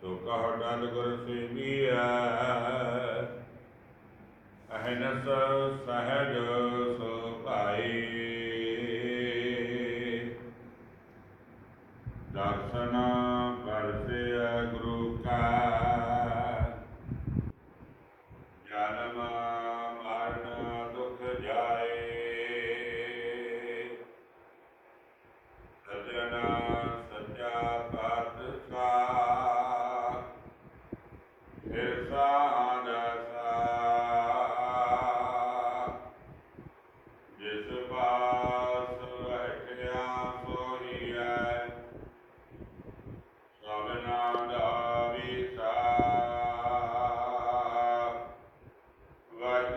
ਸੋ ਕਹ ਡਲ ਗੁਰ ਸੇਵੀਐ। ਅਹਨਸ ਸਹਜ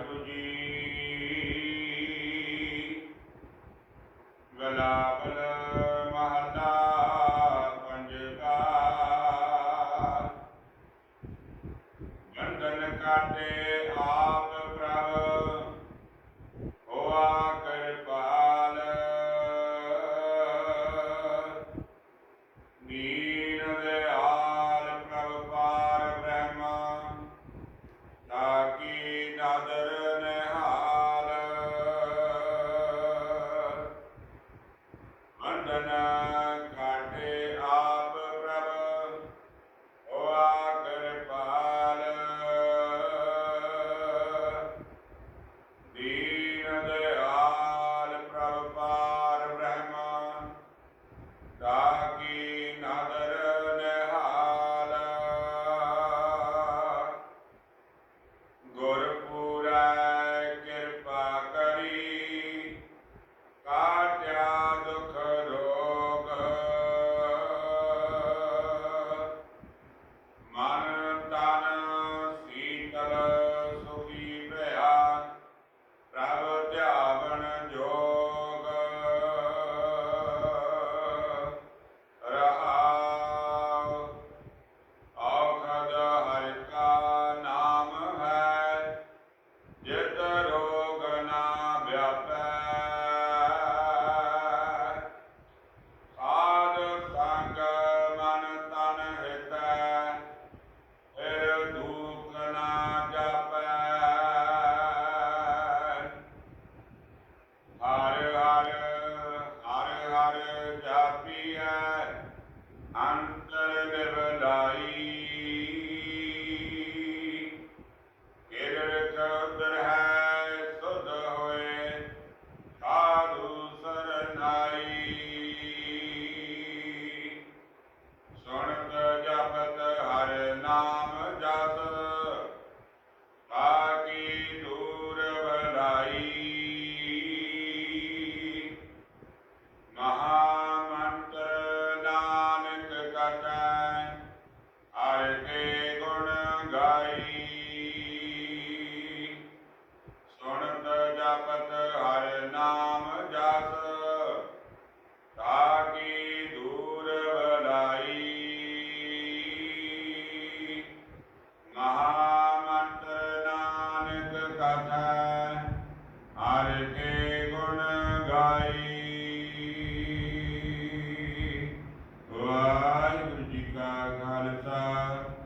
ਵਾਹਿਗੁਰੂ ਜੀ ਗਲਾਬਲ ਮਹਲਾ ਪੰਜਕਾਰ ਗੰਦਨ ਕਾਟੇ ਆਪ ਪ੍ਰਭ। ਹੋਆ ਨੀਰ ਦੇ ਆਲ ਪ੍ਰਭ ਪਾਰ ਗੁਰ ਕੇ ਗੁਣ ਗਾਈ। ਸੁਣਤ ਜਪਤ ਹਰ ਨਾਮ ਜਸ ਤਾਕੀ ਦੂਰ ਬਲਾਈ ਮਹਾ ਮੰਤਰ ਨਾਨਕ ਕਥਾ, ਹਰ ਕੇ ਗੁਣ ਗਾਈ। ਖਾਲਸਾ